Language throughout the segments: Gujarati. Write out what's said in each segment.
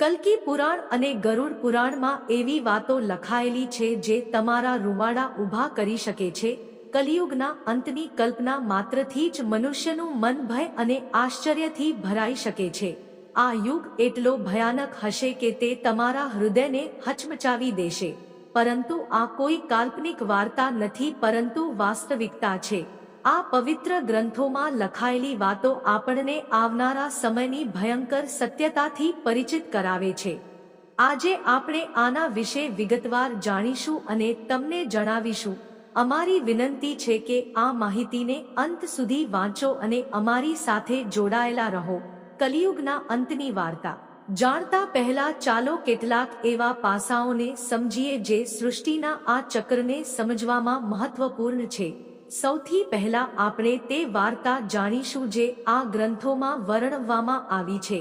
કલ્કી પુરાણ અને ગરુડ પુરાણમાં એવી વાતો લખાયેલી છે જે તમારા રૂવાડા ઊભા કરી શકે છે. કલિયુગના અંતની કલ્પના માત્રથી જ મનુષ્યનું મન ભય અને આશ્ચર્યથી ભરાઈ શકે છે. આ યુગ એટલો ભયાનક હશે કે તે તમારા હૃદયને હચમચાવી દેશે. પરંતુ આ કોઈ કાલ્પનિક વાર્તા નથી, પરંતુ વાસ્તવિકતા છે. આ પવિત્ર ગ્રંથોમાં લખાયેલી વાતો આપણને આવનારા સમયની ભયંકર સત્યતાથી પરિચિત કરાવે છે. આજે આપણે આના વિશે વિગતવાર જાણીશું અને તમને જણાવીશું. અમારી વિનંતી છે કે આ માહિતીને અંત સુધી વાંચો અને અમારી સાથે જોડાયેલા રહો. કલિયુગના અંતની વાર્તા. જાણતા પહેલા ચાલો કેટલાક એવા પાસાઓને સમજીએ જે સૃષ્ટિના આ ચક્રને સમજવામાં મહત્વપૂર્ણ છે. સૌથી પહેલા આપણે તે વાર્તા જાણીશું જે આ ગ્રંથોમાં વર્ણવવામાં આવી છે.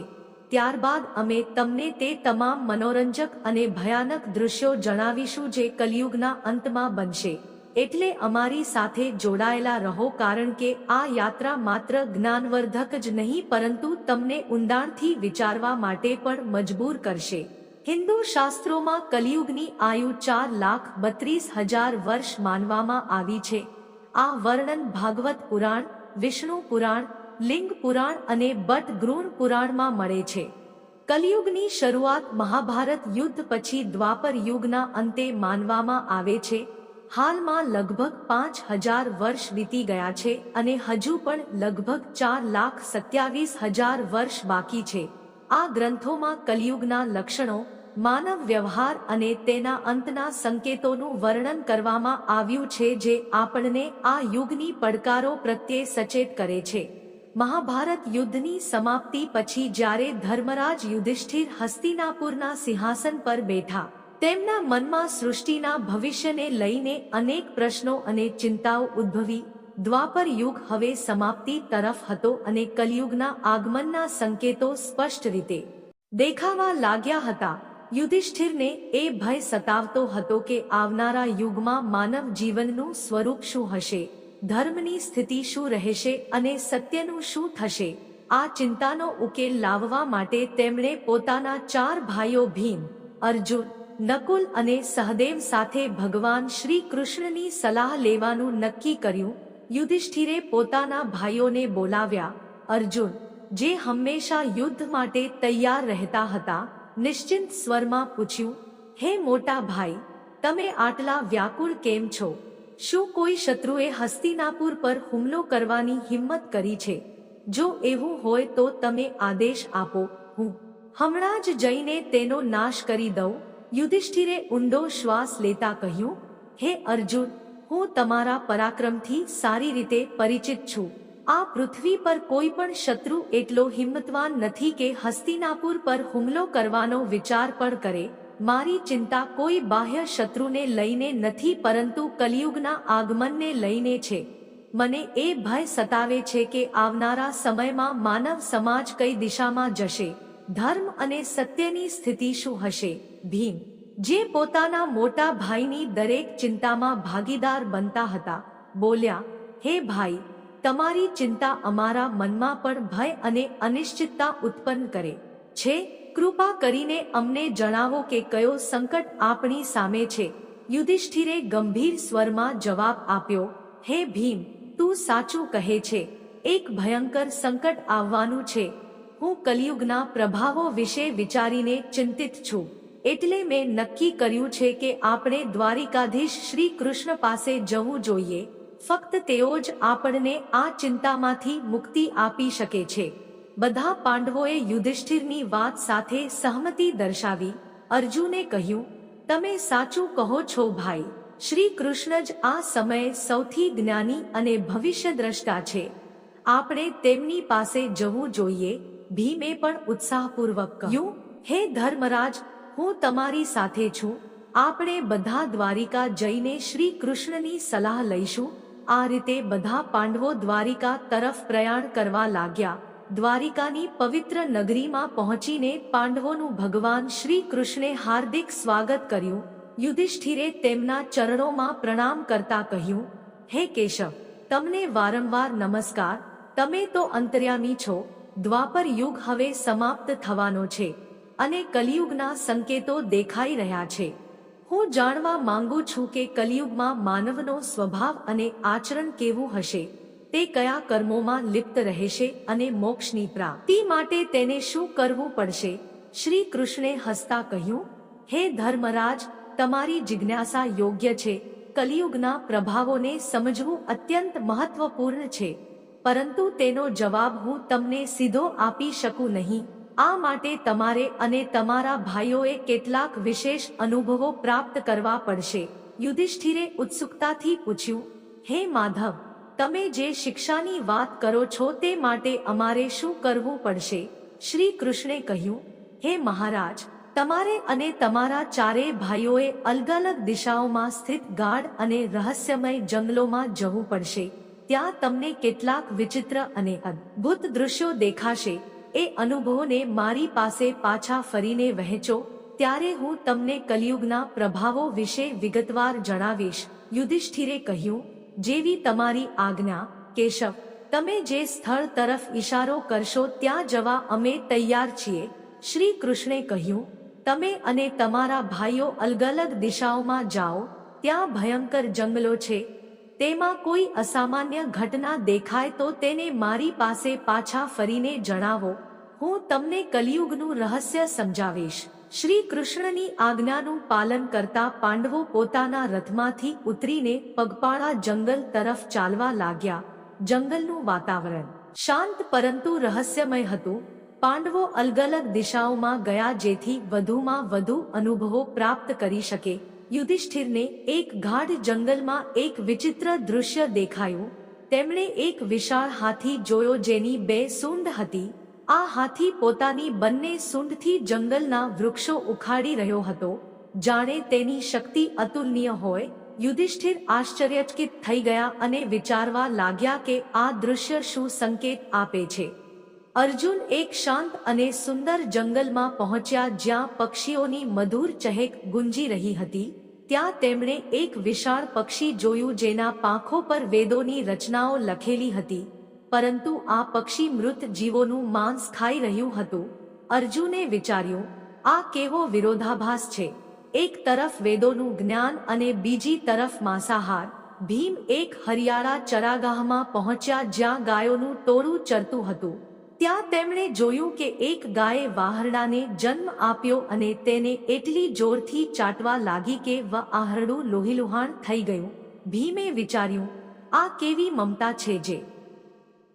ત્યારબાદ અમે તમને તે તમામ મનોરંજક અને ભયાનક દૃશ્યો જણાવીશું જે કલિયુગના અંતમાં બનશે. એટલે અમારી સાથે જોડાયેલા રહો કારણ કે આ યાત્રા માત્ર જ્ઞાનવર્ધક જ નહીં, પરંતુ તમને ઊંડાણથી વિચારવા માટે પણ મજબૂર કરશે. હિન્દુ શાસ્ત્રોમાં કલિયુગની આયુ ચાર લાખ બત્રીસ હજાર વર્ષ માનવામાં આવી છે. આ વર્ણન ભાગવત પુરાણ, વિષ્ણુ પુરાણ, લિંગ પુરાણ અને બટ ગૃણ પુરાણમાં મળે છે. કલિયુગની શરૂઆત મહાભારત યુદ્ધ પછી દ્વાપર યુગના અંતે માનવામાં આવે છે. હાલમાં લગભગ પાંચ હજાર વર્ષ વીતી ગયા છે અને હજુ પણ લગભગ ચાર લાખ સત્યાવીસ હજાર વર્ષ બાકી છે. આ ગ્રંથોમાં કલિયુગના લક્ષણો માનવ વ્યવહાર અને તેના અંતના સંકેતોનું વર્ણન કરવામાં આવ્યું છે જે આપણને આ યુગની પડકારો પ્રત્યે સચેત કરે છે. મહાભારત યુદ્ધની સમાપ્તિ પછી જ્યારે ધર્મરાજ યુધિષ્ઠિર હસ્તિનાપુરના સિંહાસન પર બેઠા, તેમના મનમાં સૃષ્ટિના ભવિષ્યને લઈને અનેક પ્રશ્નો અને ચિંતાઓ ઉદ્ભવી. દ્વાપર યુગ હવે સમાપ્તિ તરફ હતો અને કલયુગના આગમનના સંકેતો સ્પષ્ટ રીતે દેખાવા લાગ્યા હતા. યુધિષ્ઠિરને એ ભય સતાવતો હતો કે આવનારા યુગમાં માનવ જીવનનું સ્વરૂપ શું હશે? ધર્મની સ્થિતિ શું રહેશે અને સત્યનું શું થશે? આ ચિંતાનો ઉકેલ લાવવા માટે તેમણે પોતાના ચાર ભાઈઓ ભીમ, અર્જુન, નકુલ અને સહદેવ સાથે ભગવાન શ્રી કૃષ્ણની સલાહ લેવાનું નક્કી કર્યું. યુધિષ્ઠિરે પોતાના ભાઈઓને બોલાવ્યા. અર્જુન, જે હંમેશા યુદ્ધ માટે તૈયાર રહેતા હતા નિશ્ચિંત સ્વરમાં પૂછ્યું, હે મોટા ભાઈ, તમે આટલા વ્યાકુળ કેમ છો? શું કોઈ શત્રુએ હસ્તિનાપુર પર હુમલો કરવાની હિંમત કરી છે? જો એવું હોય તો તમે આદેશ આપો, હું હમણાં જ જઈને તેનો નાશ કરી દઉં. યુધિષ્ઠિરે ઊંડો શ્વાસ લેતા કહ્યું, હે અર્જુન, હું તમારા પરાક્રમથી સારી રીતે પરિચિત છું. આ પૃથ્વી પર કોઈ પણ શત્રુ એટલો હિંમતવાન નથી કે હસ્તિનાપુર પર હુમલો કરવાનો વિચાર પણ કરે. મારી ચિંતા કોઈ બાહ્ય શત્રુને લઈને નથી પરંતુ કલિયુગના આગમનને લઈને છે. મને એ ભય સતાવે છે કે આવનારા સમયમાં માનવ સમાજ કઈ દિશામાં જશે. ધર્મ અને સત્યની સ્થિતિ શું હશે? ભીમ, જે પોતાના મોટા ભાઈની દરેક ચિંતામાં ભાગીદાર બનતા હતા, બોલ્યા, હે ભાઈ તમારી ચિંતા અમારા મનમાં પણ ભય અને અનિશ્ચિતતા ઉત્પન્ન કરે. છે, કૃપા કરીને અમને જણાવો કે કયો સંકટ આપણી સામે છે. યુધિષ્ઠિરે ગંભીર સ્વરમાં જવાબ આપ્યો, હે ભીમ, તું સાચું કહે છે. એક ભયંકર સંકટ આવવાનું છે. હું કલિયુગના પ્રભાવો વિશે વિચારીને ચિંતિત છું. એટલે મેં નક્કી કર્યું છે કે આપણે દ્વારિકાધીશ શ્રી કૃષ્ણ પાસે જવું જોઈએ. ફક્ત તેઓ જ આપણને આ ચિંતામાંથી મુક્તિ આપી શકે છે. બધા પાંડવોએ યુધિષ્ઠિરની વાત સાથે સહમતિ દર્શાવી. અર્જુને કહ્યું, તમે સાચું કહો છો ભાઈ. શ્રી કૃષ્ણ જ આ સમયે સૌથી જ્ઞાની અને ભવિષ્ય દ્રષ્ટા છે. આપણે તેમની પાસે જવું જોઈએ. ભીમે પણ ઉત્સાહપૂર્વક કહ્યું હે ધર્મરાજ, હું તમારી સાથે છું. આપણે બધા દ્વારિકા જઈને શ્રી કૃષ્ણની સલાહ લઈશું. આ રીતે બધા પાંડવો દ્વારિકા તરફ પ્રયાણ કરવા લાગ્યા. દ્વારિકાની પવિત્ર નગરીમાં પહોંચીને પાંડવોનું ભગવાન શ્રી કૃષ્ણે હાર્દિક સ્વાગત કર્યું. યુધિષ્ઠિરે તેમના ચરણોમાં પ્રણામ કરતા કહ્યું, હે કેશવ, તમને વારંવાર નમસ્કાર. તમે તો અંતર્યામી છો. દ્વાપર યુગ હવે સમાપ્ત થવાનો છે. અને કલિયુગના સંકેતો દેખાઈ રહ્યા છે. હું જાણવા માંગુ છું કે કલિયુગમાં માનવનો સ્વભાવ અને આચરણ કેવું હશે? તે કયા કર્મોમાં લિપ્ત રહેશે અને મોક્ષની પ્રાપ્તિ માટે તેને શું કરવું પડશે? શ્રી કૃષ્ણે હસતા કહ્યું, હે ધર્મરાજ, તમારી જિજ્ઞાસા યોગ્ય છે. કલિયુગના પ્રભાવોને સમજવું અત્યંત મહત્વપૂર્ણ છે. પરંતુ તેનો જવાબ હું તમને સીધો આપી શકું નહીં. આ માટે તમારે અને તમારા ભાઈઓએ કેટલાક વિશેષ અનુભવો પ્રાપ્ત કરવા પડશે. યુધિષ્ઠિરે ઉત્સુકતાથી પૂછ્યું, હે માધવ, તમે જે શિક્ષાની વાત કરો છો તે માટે અમારે શું કરવું પડશે? શ્રી કૃષ્ણે કહ્યું, હે મહારાજ, તમારે અને તમારા ચારેય ભાઈઓએ અલગ અલગ દિશાઓમાં સ્થિત ગાઢ અને રહસ્યમય જંગલોમાં જવું પડશે. ત્યાં તમને કેટલાક વિચિત્ર અને અદ્ભુત દૃશ્યો દેખાશે. એ અનુભવોને મારી પાસે પાછા ફરીને વહેંચો, ત્યારે હું તમને કલિયુગના પ્રભાવો વિશે વિગતવાર જણાવીશ. યુધિષ્ઠિરે કહ્યું, જેવી તમારી આજ્ઞા, કેશવ, તમે જે સ્થળ તરફ ઈશારો કરશો ત્યાં જવા અમે તૈયાર છીએ. શ્રી કૃષ્ણે કહ્યું, તમે અને તમારા ભાઈઓ અલગ અલગ દિશાઓમાં જાઓ, ત્યાં ભયંકર જંગલો છે તેમાં કોઈ અસામાન્ય ઘટના દેખાય તો તેને મારી પાસે પાછા ફરીને જણાવો. હું તમને કલિયુગનું રહસ્ય સમજાવીશ. શ્રી કૃષ્ણની આજ્ઞાનું પાલન કરતા પાંડવો પોતાના રથમાંથી ઉતરીને પગપાળા જંગલ તરફ ચાલવા લાગ્યા. જંગલનું વાતાવરણ શાંત પરંતુ રહસ્યમય હતું. પાંડવો અલગ અલગ દિશાઓમાં ગયા જેથી વધુમાં વધુ અનુભવો પ્રાપ્ત કરી શકે. યુધિષ્ઠિરને એક ગાઢ જંગલમાં એક વિચિત્ર દૃશ્ય દેખાયું. તેમણે એક વિશાળ હાથી જોયો જેની બે સૂંઢ હતી. આ હાથી પોતાની બંને સૂંઢથી જંગલના વૃક્ષો ઉખાડી રહ્યો હતો. જાણે તેની શક્તિ અતુલનીય હોય. યુધિષ્ઠિર આશ્ચર્યચકિત થઈ ગયા અને વિચારવા લાગ્યા કે આ દૃશ્ય શું સંકેત આપે છે. અર્જુન એક શાંત અને સુંદર જંગલમાં પહોંચ્યા જ્યાં પક્ષીઓની મધુર ચહેક ગુંજી રહી હતી. ત્યાં તેમણે એક વિશાળ પક્ષી જોયું જેના પાંખો પર વેદોની રચનાઓ લખેલી હતી. પરંતુ આ પક્ષી મૃત જીવોનું માંસ ખાઈ રહ્યું હતું. અર્જુને વિચાર્યું, આ કેવો વિરોધાભાસ છે. એક તરફ વેદોનું જ્ઞાન અને બીજી તરફ માંસાહાર. ભીમ એક હરિયાળા ચરાગાહમાં પહોંચ્યા જ્યાં ગાયોનું ટોળું ચરતું હતું. ત્યાં તેમણે જોયું કે એક ગાયે વાહરડાને જન્મ આપ્યો અને તેને એટલી જોરથી ચાટવા લાગી કે આહરડું લોહીલુહાણ થઈ ગયું. ભીમે વિચાર્યું, આ કેવી મમતા છે જે?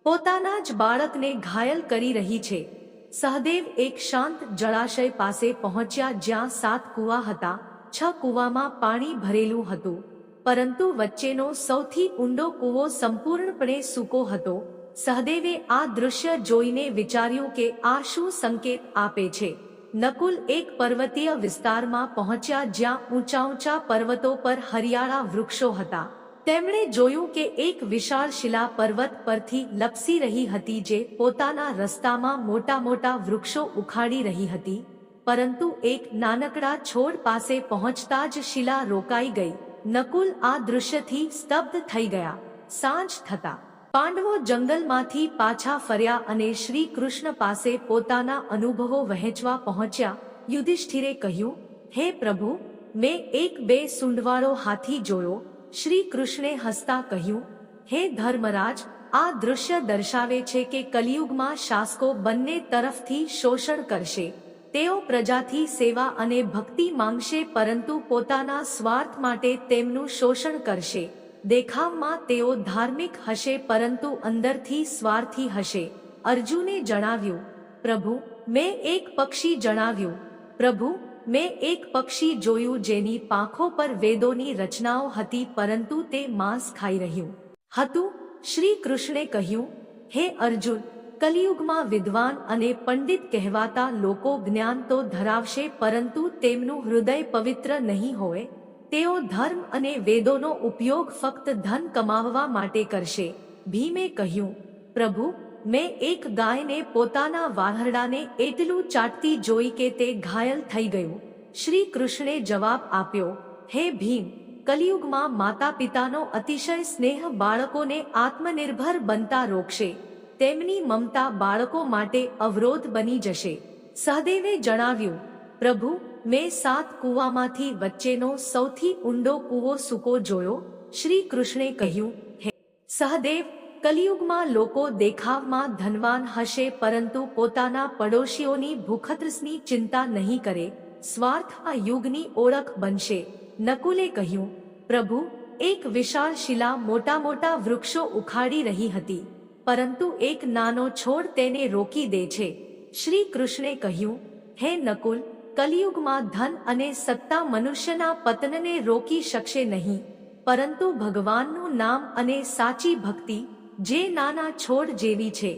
પોતાના જ બાળકને ઘાયલ કરી રહી છે. સહદેવ એક શાંત જળાશય પાસે પહોંચ્યા જ્યાં સાત કૂવા હતા. છ કૂવામાં પાણી ભરેલું હતું. પરંતુ વચ્ચેનો સૌથી ઊંડો કૂવો સંપૂર્ણપણે સૂકો હતો. સહદેવે આ દૃશ્ય જોઈને વિચાર્યું કે આ શું સંકેત આપે છે. નકુલ એક પર્વતીય વિસ્તારમાં પહોંચ્યા જ્યાં ઊંચા ઊંચા પર્વતો પર હરિયાળા વૃક્ષો હતા. તેમણે જોયું કે એક વિશાળ શિલા પર્વત પરથી લપસી રહી હતી જે પોતાના રસ્તામાં મોટા મોટા વૃક્ષો ઉખાડી રહી હતી, પરંતુ એક નાનકડા છોડ પાસે પહોંચતા જ શિલા રોકાઈ ગઈ. નકુલ આ દૃશ્યથી સ્તબ્ધ થઈ ગયા. સાંજ થતા પાંડવો જંગલમાંથી પાછા ફર્યા અને શ્રી કૃષ્ણ પાસે પોતાના અનુભવો વહેંચવા પહોંચ્યા. યુધિષ્ઠિરે કહ્યું, હે પ્રભુ, મેં એક બે સુંડવાળો હાથી જોયો. શ્રી કૃષ્ણે હસતા કહ્યું, હે ધર્મરાજ, આ દૃશ્ય દર્શાવે છે કે કલિયુગમાં શાસકો બંને તરફથી શોષણ કરશે. તેઓ પ્રજાથી સેવા અને ભક્તિ માંગશે પરંતુ પોતાના સ્વાર્થ માટે તેમનું શોષણ કરશે. દેખાવમાં તેઓ ધાર્મિક હશે પરંતુ અંદરથી સ્વાર્થી હશે. અર્જુને જણાવ્યું, પ્રભુ, મેં એક પક્ષી જણાવ્યું. પ્રભુ, મેં એક પક્ષી જોયું જેની પાંખો પર વેદોની રચનાઓ હતી પરંતુ તે માંસ ખાઈ રહ્યું. હતું. શ્રી કૃષ્ણે કહ્યું, હે અર્જુન, કલિયુગમાં વિદ્વાન અને પંડિત કહેવાતા લોકો જ્ઞાન તો ધરાવશે પરંતુ તેમનું હૃદય પવિત્ર નહીં હોય? તેઓ ધર્મ અને વેદોનો ઉપયોગ ફક્ત ધન કમાવવા માટે કરશે. ભીમે કહ્યું, પ્રભુ, મેં એક ગાયને પોતાના વાહરડાને એટલું ચાટતી જોઈ કે તે ઘાયલ થઈ ગયું. શ્રી કૃષ્ણે જવાબ આપ્યો, હે ભીમ, કલિયુગમાં માતા પિતાનો અતિશય સ્નેહ બાળકોને આત્મનિર્ભર બનતા રોકશે. તેમની મમતા બાળકો માટે અવરોધ બની જશે. સહદેવે જણાવ્યું, પ્રભુ મેં સાત કૂવામાંથી વચ્ચેનો સૌથી ઊંડો કૂવો સૂકો જોયો. શ્રી કૃષ્ણે કહ્યું, હે, સહદેવ, કલિયુગમાં લોકો દેખાવમાં ધનવાન હશે પરંતુ પોતાના પડોશીઓની ભૂખત્રસની ચિંતા નહીં કરે. સ્વાર્થ આ યુગની ઓળખ બનશે. નકુલે કહ્યું, પ્રભુ, એક વિશાળ શિલા મોટા મોટા વૃક્ષો ઉખાડી રહી હતી, પરંતુ એક નાનો છોડ તેને રોકી દે છે. શ્રી કૃષ્ણે કહ્યું, હે નકુલ કલિયુગમાં ધન અને સત્તા મનુષ્યના પતનને રોકી શકશે નહીં. પરંતુ ભગવાનનું નામ અને સાચી ભક્તિ, જે નાના છોડ જેવી છે,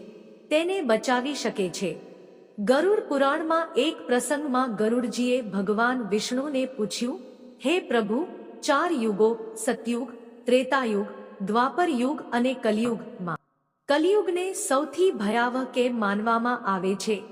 તેને બચાવી શકે છે. ગરુડ પુરાણમાં એક પ્રસંગમાં ગરુડજીએ ભગવાન વિષ્ણુને પૂછ્યું, હે પ્રભુ, ચાર યુગો, સતયુગ, ત્રેતાયુગ, દ્વાપર યુગ અને કલિયુગમાં. કલિયુગને સૌથી ભયાવહ કેમ માનવામાં આવે છે?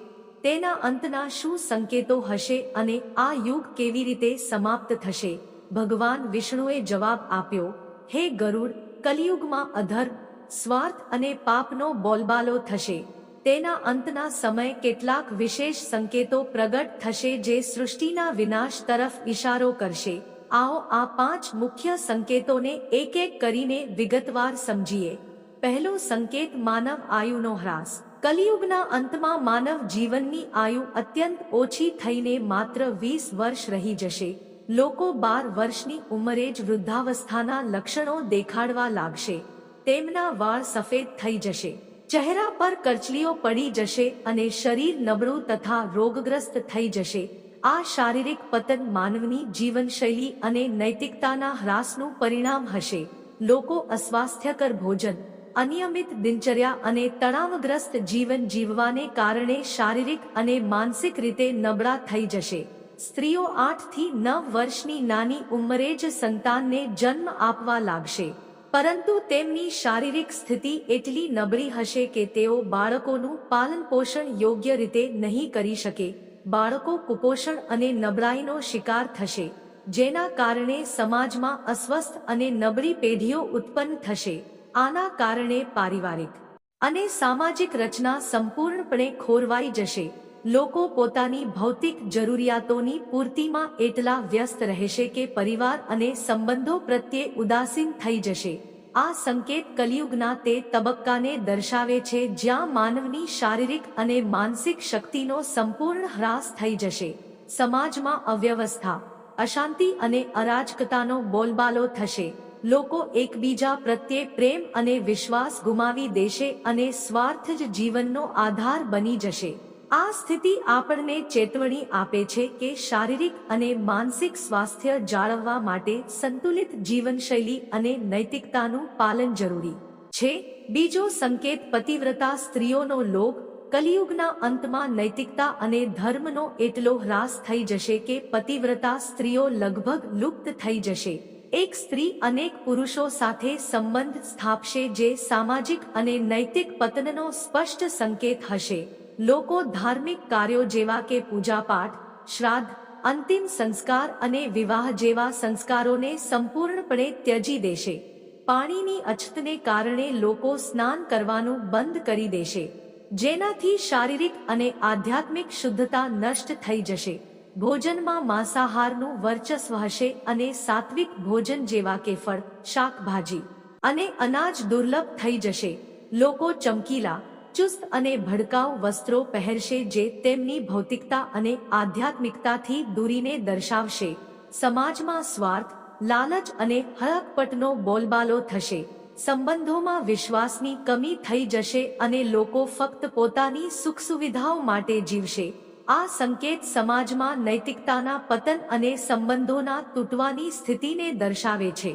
તેના અંતના શું સંકેતો હશે અને આ યુગ કેવી રીતે સમાપ્ત થશે? ભગવાન વિષ્ણુએ જવાબ આપ્યો, હે ગરુડ, કલિયુગમાં અધર્મ સ્વાર્થ અને પાપનો બોલબાલો થશે. તેના અંતના સમય કેટલાક વિશેષ સંકેતો પ્રગટ થશે જે સૃષ્ટિના વિનાશ તરફ ઇશારો કરશે. આવો આ પાંચ મુખ્ય સંકેતોને એક એક કરીને વિગતવાર સમજીએ. પહેલો સંકેત માનવ આયુનો હ્રાસ. કલિયુગના અંતમાં માનવ જીવનની આયુ અત્યંત ઓછી થઈને માત્ર વીસ વર્ષ રહી જશે. લોકો બાર વર્ષની ઉંમરે જ વૃદ્ધાવસ્થાના લક્ષણો દેખાડવા લાગશે. તેમના વાળ સફેદ થઈ જશે. ચહેરા પર કરચલીઓ પડી જશે અને શરીર નબળું તથા રોગગ્રસ્ત થઈ જશે. આ શારીરિક પતન માનવની જીવનશૈલી અને નૈતિકતાના હ્રાસનું પરિણામ હશે. લોકો અસ્વાસ્થ્યકર ભોજન અનિયમિત દિનચર્યા અને તણાવગ્રસ્ત જીવન જીવવાને કારણે શારીરિક અને માનસિક રીતે નબળા થઈ જશે. સ્ત્રીઓ આઠથી નવ વર્ષની નાની ઉંમરે જ સંતાનને જન્મ આપવા લાગશે. પરંતુ તેમની શારીરિક સ્થિતિ એટલી નબળી હશે કે તેઓ બાળકોનું પાલન પોષણ યોગ્ય રીતે નહીં કરી શકે. બાળકો કુપોષણ અને નબળાઈનો શિકાર થશે, જેના કારણે સમાજમાં અસ્વસ્થ અને નબળી પેઢીઓ ઉત્પન્ન થશે. આના કારણે પારિવારિક અને સામાજિક રચના સંપૂર્ણપણે ખોરવાઈ જશે. લોકો પોતાની ભૌતિક જરૂરિયાતોની પૂર્તિમાં એટલા વ્યસ્ત રહેશે કે પરિવાર અને સંબંધો પ્રત્યે ઉદાસીન થઈ જશે. આ સંકેત કલિયુગના તે તબક્કાને દર્શાવે છે જ્યાં માનવની શારીરિક અને માનસિક શક્તિનો સંપૂર્ણ હ્રાસ થઈ જશે. સમાજમાં અવ્યવસ્થા, અશાંતિ અને અરાજકતાનો બોલબાલો થશે. લોકો એકબીજા પ્રત્યે પ્રેમ અને વિશ્વાસ ગુમાવી દેશે અને સ્વાર્થ જ જીવનનો આધાર બની જશે. આ સ્થિતિ આપણને ચેતવણી આપે છે કે શારીરિક અને માનસિક સ્વાસ્થ્ય જાળવવા માટે સંતુલિત જીવનશૈલી અને નૈતિકતાનું પાલન જરૂરી છે. બીજો સંકેત પતિવ્રતા સ્ત્રીઓનો લોક કલિયુગના અંતમાં નૈતિકતા અને ધર્મનો એટલો હ્રાસ થઈ જશે કે પતિવ્રતા સ્ત્રીઓ લગભગ લુપ્ત થઈ જશે. એક સ્ત્રી અનેક પુરુષો સાથે સંબંધ સ્થાપશે જે સામાજિક અને નૈતિક પતનનો સ્પષ્ટ સંકેત હશે. લોકો ધાર્મિક કાર્યો જેવા કે પૂજાપાઠ, શ્રાદ્ધ, અંતિમ સંસ્કાર અને વિવાહ જેવા સંસ્કારોને સંપૂર્ણપણે ત્યજી દેશે. પાણીની અછતને કારણે લોકો સ્નાન કરવાનું બંધ કરી દેશે. જેનાથી શારીરિક અને આધ્યાત્મિક શુદ્ધતા નષ્ટ થઈ જશે. ભોજનમાં માંસાહારનું વર્ચસ્વ હશે અને સાત્વિક ભોજન જેવા કે ફળ, શાકભાજી અને અનાજ દુર્લભ થઈ જશે. લોકો ચમકીલા, ચુસ્ત અને ભડકાઉ વસ્ત્રો પહેરશે જે તેમની ભૌતિકતા અને આધ્યાત્મિકતાથી દૂરીને દર્શાવશે. સમાજમાં સ્વાર્થ, લાલચ અને હળકપટનો બોલબાલો થશે. સંબંધોમાં વિશ્વાસની કમી થઈ જશે અને લોકો ફક્ત પોતાની સુખ સુવિધાઓ માટે જીવશે. આ સંકેત સમાજમાં નૈતિકતાના પતન અને સંબંધોના તૂટવાની સ્થિતિને દર્શાવે છે.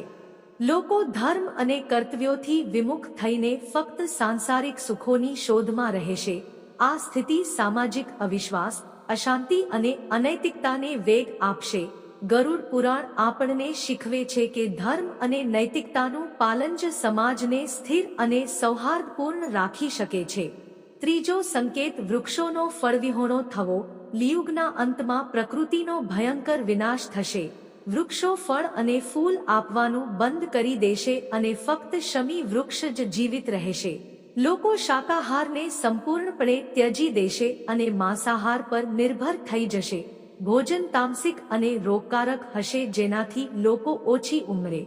લોકો ધર્મ અને કર્તવ્યોથી વિમુખ થઈને ફક્ત સાંસારિક સુખોની શોધમાં રહેશે. આ સ્થિતિ સામાજિક અવિશ્વાસ, અશાંતિ અને અનૈતિકતાને વેગ આપશે. ગરુડ પુરાણ આપણને શીખવે છે કે ધર્મ અને નૈતિકતાનું પાલન જ સમાજને સ્થિર અને સૌહાર્દપૂર્ણ રાખી શકે છે. ત્રીજો સંકેત વૃક્ષોનો ફળવિહોણો થવો, લિયુગના અંતમાં પ્રકૃતિનો ભયંકર વિનાશ થશે. વૃક્ષો ફળ અને ફૂલ આપવાનું બંધ કરી દેશે અને ફક્ત શમી વૃક્ષ જ જીવિત રહેશે. લોકો શાકાહારને સંપૂર્ણપણે ત્યજી દેશે અને માંસાહાર પર નિર્ભર થઈ જશે. ભોજન તામસિક અને રોગકારક હશે જેનાથી લોકો ઓછી ઉંમરે.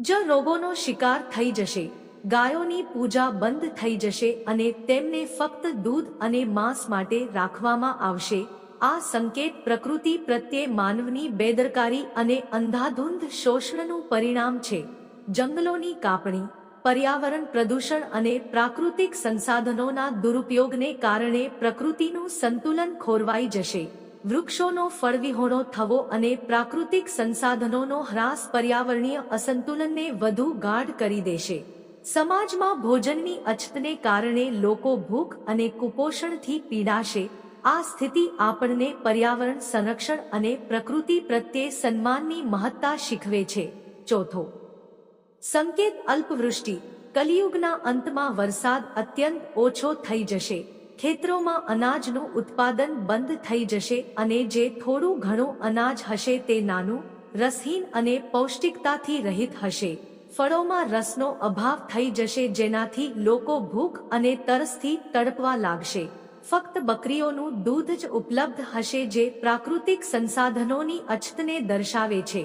જ રોગોનો શિકાર થઈ જશે. ગાયોની પૂજા બંધ થઈ જશે અને તેમને ફક્ત દૂધ અને માંસ માટે રાખવામાં આવશે. આ સંકેત પ્રકૃતિ પ્રત્યે માનવની બેદરકારી અને અંધાધૂંધ શોષણનું પરિણામ છે. જંગલોની કાપણી, પર્યાવરણ પ્રદૂષણ અને પ્રાકૃતિક સંસાધનોના દુરુપયોગને કારણે પ્રકૃતિનું સંતુલન ખોરવાઈ જશે. વૃક્ષોનો ફળવિહોણો થવો અને પ્રાકૃતિક સંસાધનોનો હ્રાસ પર્યાવરણીય અસંતુલનને વધુ ગાઢ કરી દેશે. સમાજમાં ભોજનની અછતને કારણે લોકો ભૂખ અને કુપોષણથી પીડાશે, આ સ્થિતિ આપણને પર્યાવરણ સંરક્ષણ અને પ્રકૃતિ પ્રત્યે સન્માનની મહત્તા શીખવે છે. ચોથો. સંકેત અલ્પવૃષ્ટિ. કલિયુગના અંતમાં વરસાદ અત્યંત ઓછો થઈ જશે. ખેતરોમાં અનાજનું ઉત્પાદન બંધ થઈ જશે અને જે થોડું ઘણું અનાજ હશે તે નાનું, રસહીન અને પૌષ્ટિકતાથી રહિત હશે. ફળોમાં રસનો અભાવ થઈ જશે જેનાથી લોકો ભૂખ અને તરસથી તડપવા લાગશે. ફક્ત બકરીઓનું દૂધ જ ઉપલબ્ધ હશે જે પ્રાકૃતિક સંસાધનોની અછતને દર્શાવે છે.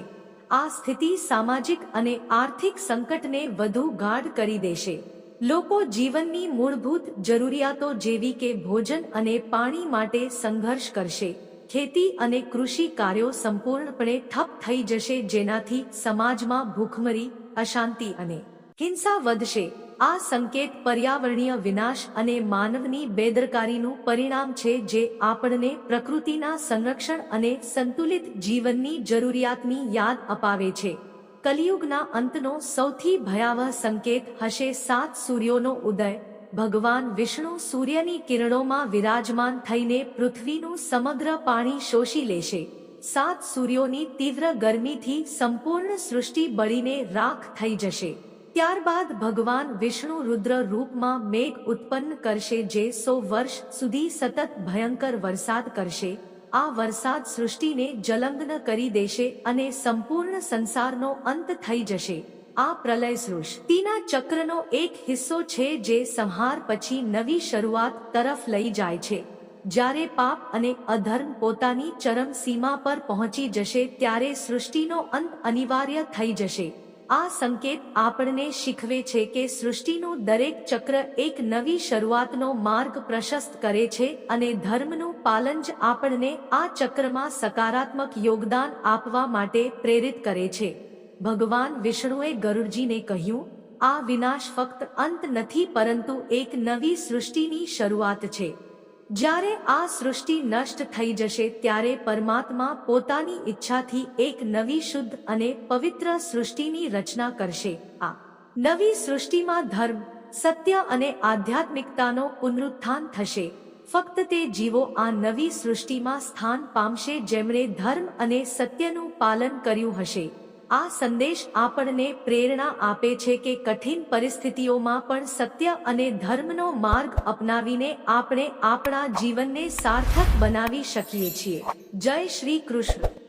આ સ્થિતિ સામાજિક અને આર્થિક સંકટને વધુ ગાઢ કરી દેશે. લોકો જીવનની મૂળભૂત જરૂરિયાતો જેવી કે ભોજન અને પાણી માટે સંઘર્ષ કરશે. ખેતી અને કૃષિ કાર્યો સંપૂર્ણપણે ઠપ થઈ જશે જેનાથી સમાજમાં ભૂખમરી અશાંતિ અને હિંસા વધશે. આ સંકેત પર્યાવરણીય વિનાશ અને માનવની બેદરકારીનું પરિણામ છે જે આપણને પ્રકૃતિના સંરક્ષણ અને સંતુલિત જીવનની જરૂરિયાતની યાદ અપાવે છે. કલિયુગના અંતનો સૌથી ભયાવહ સંકેત હશે સાત સૂર્યોનો ઉદય. ભગવાન વિષ્ણુ સૂર્યની કિરણોમાં વિરાજમાન થઈને પૃથ્વીનું સમગ્ર પાણી શોષી લેશે. સાત સૂર્યોની તીવ્ર ગરમીથી સંપૂર્ણ સૃષ્ટિ બળીને રાખ થઈ જશે. ત્યારબાદ ભગવાન વિષ્ણુ રુદ્ર રૂપમાં મેઘ ઉત્પન્ન કરશે જે સો વર્ષ સુધી સતત ભયંકર વરસાદ કરશે. આ વરસાદ સૃષ્ટિને જલંગ્ન કરી દેશે અને સંપૂર્ણ સંસારનો અંત થઈ જશે. આ પ્રલય સૃષ્ટિના ચક્રનો એક હિસ્સો છે જે સંહાર પછી નવી શરૂઆત તરફ લઈ જાય છે. જ્યારે પાપ અને અધર્મ પોતાની ચરમ સીમા પર પહોંચી જશે ત્યારે સૃષ્ટિનો અંત અનિવાર્ય થઈ જશે. આ સંકેત આપણને શીખવે છે કે સૃષ્ટિનું દરેક ચક્ર એક નવી શરૂઆતનો માર્ગ પ્રશસ્ત કરે છે અને ધર્મનું પાલન જ આપણને આ ચક્રમાં સકારાત્મક યોગદાન આપવા માટે પ્રેરિત કરે છે. ભગવાન વિષ્ણુએ ગરુડજીને કહ્યું, આ વિનાશ ફક્ત અંત નથી પરંતુ એક નવી સૃષ્ટિની શરૂઆત છે. જ્યારે આ સૃષ્ટિ નષ્ટ થઈ જશે ત્યારે પરમાત્મા પોતાની ઈચ્છાથી એક નવી શુદ્ધ અને પવિત્ર સૃષ્ટિની રચના કરશે. આ નવી સૃષ્ટિમાં ધર્મ, સત્ય અને આધ્યાત્મિકતાનો પુનરુત્થાન થશે. ફક્ત તે જીવો આ નવી સૃષ્ટિમાં સ્થાન પામશે જેમણે ધર્મ અને સત્યનું પાલન કર્યું હશે. આ સંદેશ આપણને પ્રેરણા આપે છે કે કઠિન પરિસ્થિતિઓમાં પણ સત્ય અને ધર્મનો માર્ગ અપનાવીને આપણે આપણા જીવનને સાર્થક બનાવી શકીએ છીએ. જય શ્રી કૃષ્ણ.